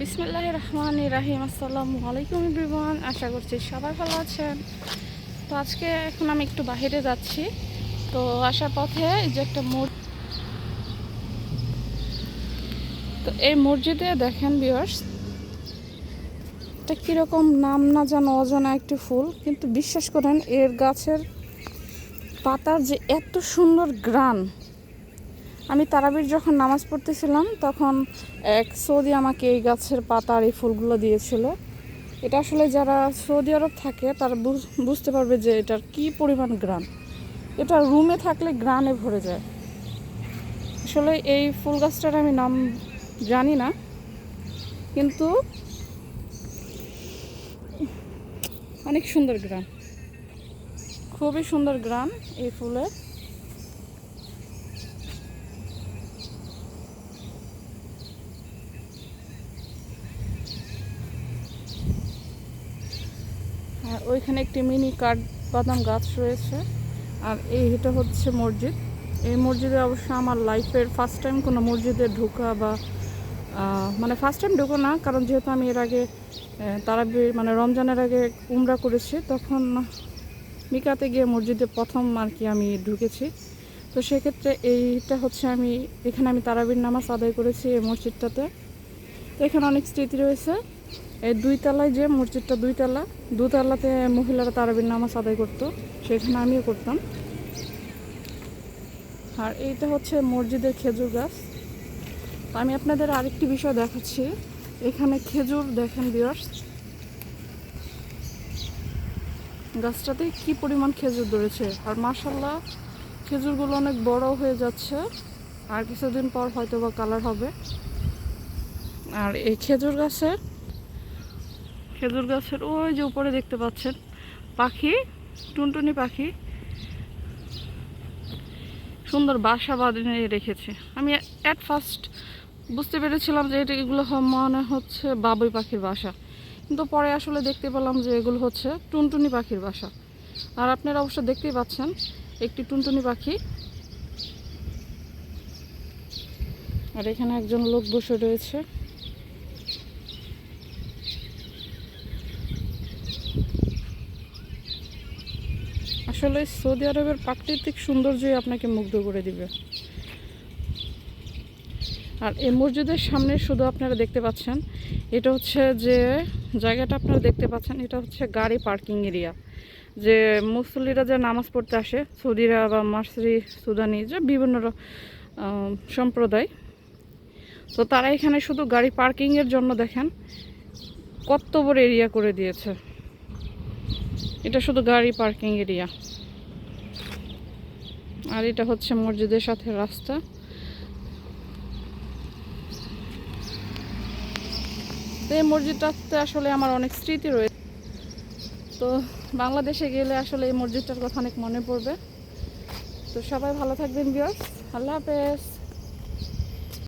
বিসমুল্লাহ রহমান রাহিম আসসালামু আলাইকুম এভরিওয়ান, আশা করছি সবাই ভালো আছেন। তো আজকে এখন আমি একটু বাইরে যাচ্ছি। তো আসার পথে যে একটা মোড় তো এই মসজিদে দেখেন বিয়ার্স এটা কীরকম নাম না জানো অজানা একটি ফুল, কিন্তু বিশ্বাস করেন এর গাছের পাতার যে এত সুন্দর গ্রান আমি তারাবির যখন নামাজ পড়তেছিলাম, তখন এক সৌদি আমাকে এই গাছের পাতা আর এই ফুলগুলো দিয়েছিল। এটা আসলে যারা সৌদি আরব থাকে, তারা বুঝ- বুঝতে পারবে যে এটার কি পরিমাণ গ্রাম এটা রুমে থাকলে গ্রানে ভরে যায়। আসলে এই ফুল গাছটার আমি নাম জানি না, কিন্তু অনেক সুন্দর গ্রাম খুবই সুন্দর গ্রাম এই ফুলের। ওইখানে একটি মিনি কাঠ বাদাম গাছ রয়েছে। আর এই এটা হচ্ছে মসজিদ। এই মসজিদে অবশ্য আমার লাইফের ফার্স্ট টাইম কোনো মসজিদে ঢোকা বা মানে ফার্স্ট টাইম ঢোকো না, কারণ যেহেতু আমি এর আগে তারা মানে রমজানের আগে উমরা করেছি, তখন মিকাতে গিয়ে মসজিদে প্রথম আর কি আমি ঢুকেছি। তো সেক্ষেত্রে এইটা হচ্ছে আমি, এখানে আমি তারাবির নামাজ আদায় করেছি এই মসজিদটাতে। তো এখানে অনেক স্মৃতি রয়েছে। এই দুই তলায় যে মসজিদটা দুই তলা দুতলাতে মহিলারা তারাবির নামাজ আদায় করতো, সেখানে আমিও করতাম। আর এইটা হচ্ছে মসজিদের খেজুর গাছ। আমি আপনাদের আরেকটি বিষয় দেখাচ্ছি। এখানে খেজুর দেখেন বিয়ার্স গাছটাতে কি পরিমাণ খেজুর ধরেছে? আর মাসাল্লাহ খেজুরগুলো অনেক বড় হয়ে যাচ্ছে। আর কিছুদিন পর হয়তো বা কালার হবে। আর এই খেজুর গাছের খেজুর গাছের ওই যে উপরে দেখতে পাচ্ছেন, পাখি, টুনটুনি পাখি। সুন্দর বাসা বাঁধিয়ে রেখেছে। আমি অ্যাট ফার্স্ট বুঝতে পেরেছিলাম যে এটা এগুলো মনে হচ্ছে বাবুই পাখির বাসা। কিন্তু পরে আসলে দেখতে পেলাম যে এগুলো হচ্ছে টুনটুনি পাখির বাসা। আর আপনারা অবশ্য দেখতেই পাচ্ছেন, একটি টুনটুনি পাখি। আর এখানে একজন লোক বসে রয়েছে। আসলে সৌদি আরবের প্রাকৃতিক সৌন্দর্যই আপনাকে মুগ্ধ করে দিবে। আর এই মসজিদের সামনে শুধু আপনারা দেখতে পাচ্ছেন, এটা হচ্ছে যে জায়গাটা আপনারা দেখতে পাচ্ছেন, এটা হচ্ছে গাড়ি পার্কিং এরিয়া। যে মুসল্লিরা যে নামাজ পড়তে আসে, সৌদিরা বা মার্সরি সুদানি, যে বিভিন্ন সম্প্রদায়। তো তারা এখানে শুধু গাড়ি পার্কিংয়ের জন্য দেখেন, কত বড় এরিয়া করে দিয়েছে। এটা শুধু গাড়ি পার্কিং এরিয়া। আর এটা হচ্ছে মসজিদের সাথে রাস্তা। তো এই মসজিদটাতে আসলে আমার অনেক স্মৃতি রয়েছে তো বাংলাদেশে গেলে আসলে এই মসজিদটার কথা অনেক মনে পড়বে। তো সবাই ভালো থাকবেন বিয়ার্স আল্লাহ হাফেজ।